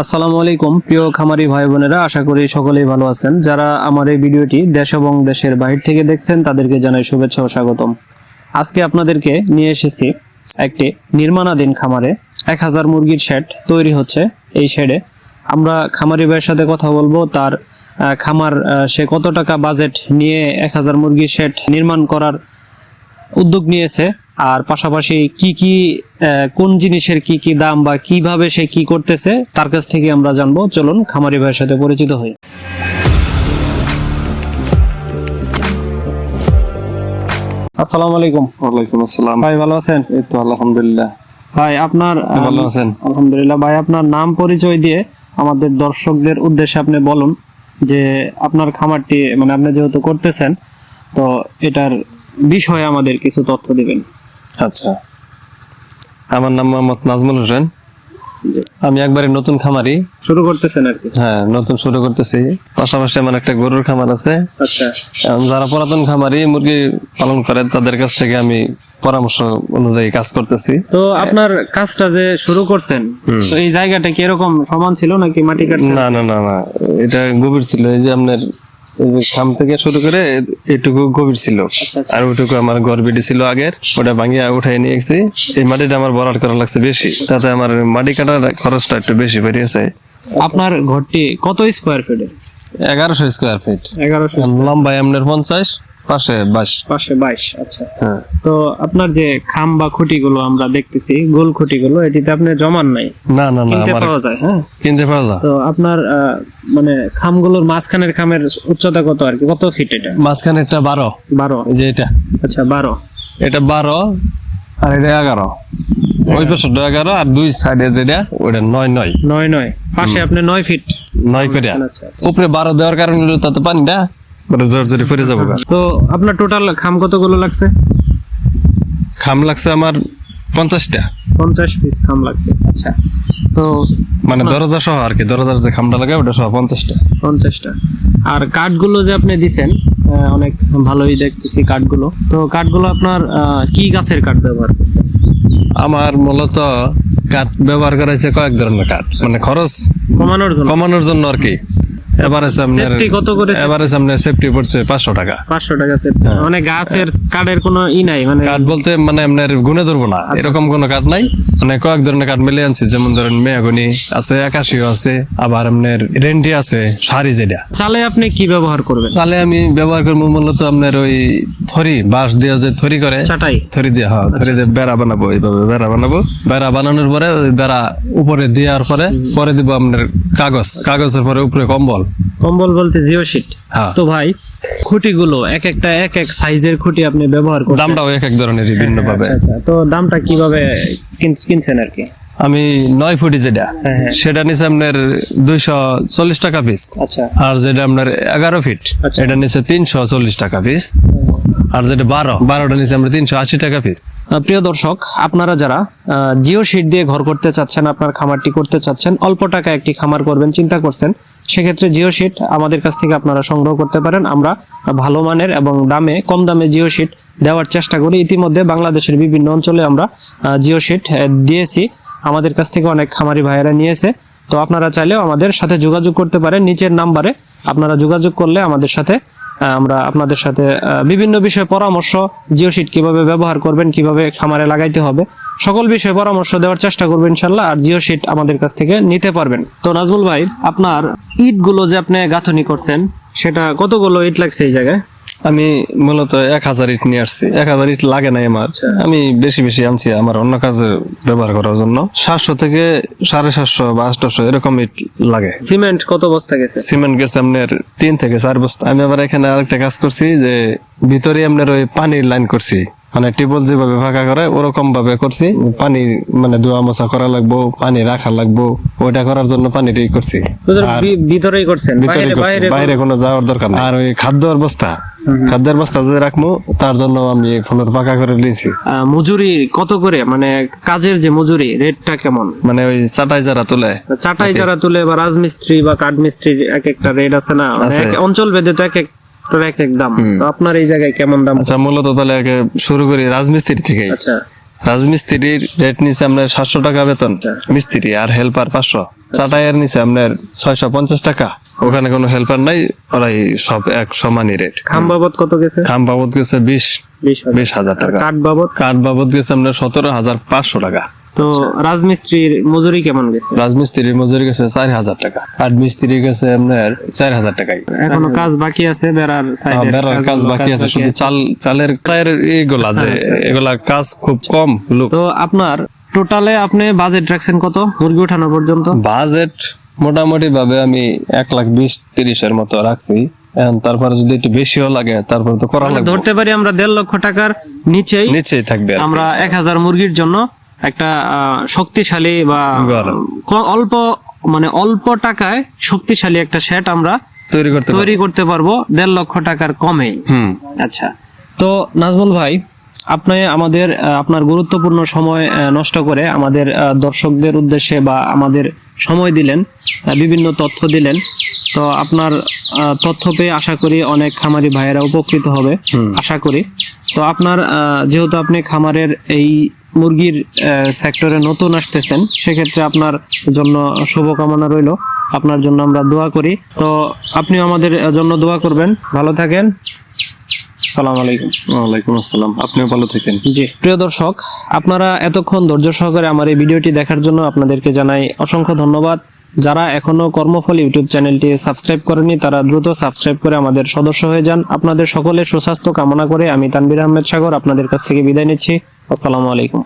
আসসালামু আলাইকুম, প্রিয় খামারি ভাই বোনেরা, আশা করি সকলেই ভালো আছেন। যারা আমার এই ভিডিওটি দেশ এবং দেশের বাইরে থেকে দেখছেন, তাদেরকে জানাই শুভেচ্ছা ও স্বাগতম। আজকে আপনাদেরকে নিয়ে এসেছি একটি নির্মাণাধীন খামারে। এক হাজার মুরগির শেড তৈরি হচ্ছে এই শেডে আমরা খামারি ভাইয়ের সাথে কথা বলব, তার খামার সে কত টাকা বাজেট নিয়ে এক হাজার মুরগির শেড নির্মাণ করার উদ্যোগ নিয়েছে। আর পাশাপাশি কি কি কোন জিনিসের কি কি দাম বা কীভাবে সে কি করতেছে তার কাছ থেকে আমরা জানব। চলুন খামারি ভাইয়ের সাথে পরিচিত হই। আসসালামু আলাইকুম। ওয়ালাইকুম আসসালাম। ভাই ভালো আছেন? এই তো আলহামদুলিল্লাহ। ভাই আপনার ভালো আছেন? আলহামদুলিল্লাহ। ভাই আপনার নাম পরিচয় দিয়ে আমাদের দর্শকদের উদ্দেশ্যে আপনি বলুন যে আপনার খামারটি মানে আপনি যেহেতু করতেছেন তো এটার বিষয়ে আমাদের কিছু তথ্য দিবেন। আচ্ছা। আমার নাম মোহাম্মদ নাজমুল হোসেন। আমি একবারে নতুন খামারি। শুরু করতেছেন আর কি। হ্যাঁ নতুন শুরু করতেছি। পাশাপাশি আমার একটা গরুর খামার আছে। আচ্ছা। যারা পুরাতন খামারি মুরগি পালন করে তাদের কাছ থেকে আমি পরামর্শ অনুযায়ী কাজ করতেছি। তো আপনার কাজটা যে শুরু করছেন তো এই জায়গাটা কি এরকম সমান ছিল নাকি মাটি কাটছে না না না না। এটা গভীর ছিল। এই যে আপনার খাম থেকে শুরু করে এটুকু গভীর ছিল। আচ্ছা, আর ওটুকু আমার ঘর বেডি ছিল আগের ওটা ভাঙিয়ে উঠাই নিয়ে গেছি। এই মাটিটা আমার বরাট করা লাগছে বেশি তাতে আমার মাটি কাটার খরচটা একটু বেশি বেরিয়েছে। আপনার ঘরটি কত স্কোয়ার ফিটের এগারোশো স্কোয়ার ফিট এগারোশো লম্বায় আপনার পঞ্চাশ পাশে বাইশ। পাশে বাইশ আচ্ছা। হ্যাঁ। তো আপনার যে খাম বা খুঁটিগুলো আমরা দেখতেছি গোল খুঁটিগুলো এটিতে আপনি জমান নাই? না না না কিনতে পাওয়া যায় হ্যাঁ? কিনতে পাওয়া যায়। তো আপনার মানে খামগুলোর মাঝখানের খামের উচ্চতা কত আর কি? কত ফিট এটা? মাঝখানে একটা বারো? বারো যে এটা। আচ্ছা বারো। এটা বারো আর এটা এগারো। ওই পাশে এগারো আর দুই সাইডে যেটা ওটা নয় নয়। নয় নয়। পাশে আপনি নয় ফিট। নয় করিয়া আচ্ছা উপরে বারো দেওয়ার কারণে তাতে পানিটা ওটা জোর ফিরে যাব। তো আপনার টোটাল খাম কতগুলো লাগছে? খাম লাগছে আমার পঞ্চাশটা। পঞ্চাশ পিস খাম লাগছে। আচ্ছা। তো মানে দরজা সহ আর কি দরজার যে খামটা লাগে ওটা সহ পঞ্চাশটা। পঞ্চাশটা। আর কাঠগুলো যে আপনি দিছেন অনেক ভালোই দেখতেছি কাঠগুলো তো কাঠগুলো আপনার কি গাছের কাঠ ব্যবহার করছেন? আমার মূলত কাঠ ব্যবহার করা হয়েছে কয়েক ধরনের কাঠ মানে খরচ কমানোর জন্য। কমানোর জন্য আর কি। এবারে আপনার Safety কত করে এবারে আপনার সেফটি পড়ছে পাঁচশো টাকা। সেট মানে গাছের কাঠের কোনো ই নাই মানে কাঠ বলতে মানে আপনার গুনে ধরবো না। এরকম কোনো কাঠ নাই। মানে কয়েক ধরনের কাঠ মিলে আনছি। যেমন ধরেন মেয়াগুনি আছে একাশিও আছে আবার আপনার রেন্টি আছে শাড়ি যেটা। চালে আপনি কি ব্যবহার করবেন? চালে আমি ব্যবহার করব মূলত আপনার ওই থরি বাঁশ দিয়ে যে থরি করে। চাটাই। থরি দিয়ে হ্যাঁ থরি দিয়ে বেড়া বানাবো এইভাবে বেড়া বানাবো। বেড়া বানানোর পরে ওই বেড়া উপরে দেওয়ার পরে পরে দিব আপনার কাগজ। কাগজের পরে উপরে কম্বল। কম্বল বলতে জিও শিট। হ্যাঁ। তো ভাই খুঁটিগুলো এক একটা এক এক সাইজের খুঁটি আপনি ব্যবহার করছেন। দামটাও এক এক ধরনের ভিন্ন ভাবে আচ্ছা আচ্ছা। তো দামটা কীভাবে কিন- কিনছেন আর কি? আমি নয় ফুটি যেটা হ্যাঁ, হ্যাঁ। সেটা নিচে আপনার দুইশো চল্লিশ টাকা পিস আচ্ছা। আর যেটা আপনার এগারো ফিট আচ্ছা। এটা নিচে তিনশো চল্লিশ টাকা পিস আর যেটা বারো বারোটা নিচে আমরা তিনশো আশি টাকা পিস প্রিয় দর্শক আপনারা যারা জিও শিট দিয়ে ঘর করতে চাচ্ছেন আপনার খামারটি করতে চাচ্ছেন অল্প টাকা একটি খামার করবেন চিন্তা করছেন সেক্ষেত্রে জিও শিট আমাদের কাছ থেকে আপনারা সংগ্রহ করতে পারেন। আমরা ভালো মানের এবং দামে, কম দামে জিও শিট দেওয়ার চেষ্টা করি। ইতিমধ্যে বাংলাদেশের বিভিন্ন অঞ্চলে আমরা জিও শিট দিয়েছি। আমাদের কাছ থেকে অনেক খামারি ভাইয়েরা নিয়েছে। তো আপনারা চাইলেও আমাদের সাথে যোগাযোগ করতে পারেন। নিচের নাম্বারে আপনারা যোগাযোগ করলে আমাদের সাথে আমরা আপনাদের সাথে বিভিন্ন বিষয়ে পরামর্শ জিও সিট কীভাবে ব্যবহার করবেন, কীভাবে খামারে লাগাইতে হবে, সকল বিষয়ে পরামর্শ দেওয়ার চেষ্টা করবেন ইনশাল্লাহ, আর জিও সিট আমাদের কাছ থেকে নিতে পারবেন। তো নাজমুল ভাই, আপনার ইটগুলো যে আপনি গাঁথনি করছেন, সেটা কতগুলো ইট লাগছে এই জায়গায়? আমি মূলত এক হাজার ইট নিয়ে আসছি। এক হাজার ইট লাগে নাই আমার। আমি বেশি বেশি আনছি আমার অন্য কাজে ব্যবহার করার জন্য। সাতশো থেকে সাড়ে সাতশো বা আটশো এরকম ইট লাগে। সিমেন্ট কত বস্তা গেছে? সিমেন্ট গেছে আপনার তিন থেকে চার বস্তা। আমি আবার এখানে আরেকটা কাজ করছি যে ভিতরে আপনার ওই পানির লাইন করছি। মানে টিউবওয়েল যেভাবে ফাঁকা করে ওরকম ভাবে করছি। পানি মানে ধোয়া মোছা করা লাগবো পানি রাখা লাগবো ওইটা করার জন্য পানির ই করছি ভিতরেই করছেন ভিতরে বাইরে কোনো যাওয়ার দরকার নেই। আর ওই খাদ্যর বস্তা খাদ্যের বস্তা যে রাখব তার জন্য আমি ফুলের পাকা করে নিয়েছি মজুরি কত করে? মানে কাজের যে মজুরি রেটটা কেমন? মানে ওই চাটাই যারা তুলে। চাটাই যারা তুলে বা রাজমিস্ত্রি বা কাঠমিস্ত্রির এক একটা রেট আছে না? মানে অঞ্চল ভেদে তো এক এক এক এক দাম তো আপনার এই জায়গায় কেমন দাম? আচ্ছা মূলত তাহলে শুরু করি রাজমিস্ত্রি থেকে আচ্ছা। রাজমিস্ত্রির রেট নিচে আমরা সাতশো টাকা বেতন মিস্ত্রি আর হেল্পার পাঁচশো। চাটাইয়ের নিচে আপনার ছয়শো পঞ্চাশ টাকা। ওখানে কোনো হেল্পার নাই ওরাই সব এক সমানই রেট খাম বাবদ কত গেছে? খাম বাবদ গেছে বিশ বিশ হাজার। টাকা। কাঠ বাবদ? কাঠ বাবদ গেছে আপনার সতেরো হাজার পাঁচশো টাকা। তো রাজমিস্ত্রির মজুরি কেমন গেছে? রাজমিস্ত্রির মজুরি গেছে চার হাজার টাকা। কাঠ মিস্ত্রি গেছে আপনার চার হাজার টাকাই এখনও কাজ বাকি আছে বেড়ার সাইডে বেড়ার কাজ বাকি আছে শুধু চাল চালের টায়ের এইগুলা যে এগুলা কাজ খুব কম লোক। তো আপনার টোটালে আপনি বাজেট রাখছেন কত? মুরগি উঠানো পর্যন্ত? বাজেট মোটামুটি ভাবে আমি এক লাখ বিশ তিরিশের মতো রাখছি। এখন তারপরে যদি একটু বেশিও লাগে তারপরে তো করা লাগবে। ধরতে পারি আমরা দেড় লক্ষ টাকার নিচেই নিচেই থাকবে আমরা এক হাজার মুরগির জন্য একটা শক্তিশালী বা অল্প মানে অল্প টাকায় শক্তিশালী একটা সেট আমরা তৈরি করতে তৈরি করতে পারব দেড় লক্ষ টাকার কমে। হুম। আচ্ছা। তো নাজমুল ভাই আপনি আমাদের আপনার গুরুত্বপূর্ণ সময় নষ্ট করে আমাদের দর্শকদের উদ্দেশ্যে বা আমাদের সময় দিলেন বিভিন্ন তথ্য দিলেন। তো আপনার তথ্য পেয়ে আশা করি অনেক খামারি ভাইয়েরা উপকৃত হবে। আশা করি। তো আপনার আহ, যেহেতু আপনি খামারের এই মুরগির সেক্টরে নতুন আসতেছেন সেক্ষেত্রে আপনার জন্য শুভকামনা রইল। আপনার জন্য আমরা দোয়া করি। তো আপনিও আমাদের জন্য দোয়া করবেন। ভালো থাকেন। সালাম আলাইকুম। ওয়ালাইকুম আসসালাম। আপনিও ভালো থাকেন? জি। প্রিয় দর্শক আপনারা এতক্ষণ ধৈর্য সহকারে আমার এই ভিডিওটি দেখার জন্য আপনাদেরকে জানাই অসংখ্য ধন্যবাদ। যারা এখনও কর্মফল ইউটিউব চ্যানেলটি সাবস্ক্রাইব করেনি তারা দ্রুত সাবস্ক্রাইব করে আমাদের সদস্য হয়ে যান। আপনাদের সকলের সুস্বাস্থ্য কামনা করে আমি তানবির আহমেদ সাগর আপনাদের কাছ থেকে বিদায় নিচ্ছি। আসসালামু আলাইকুম।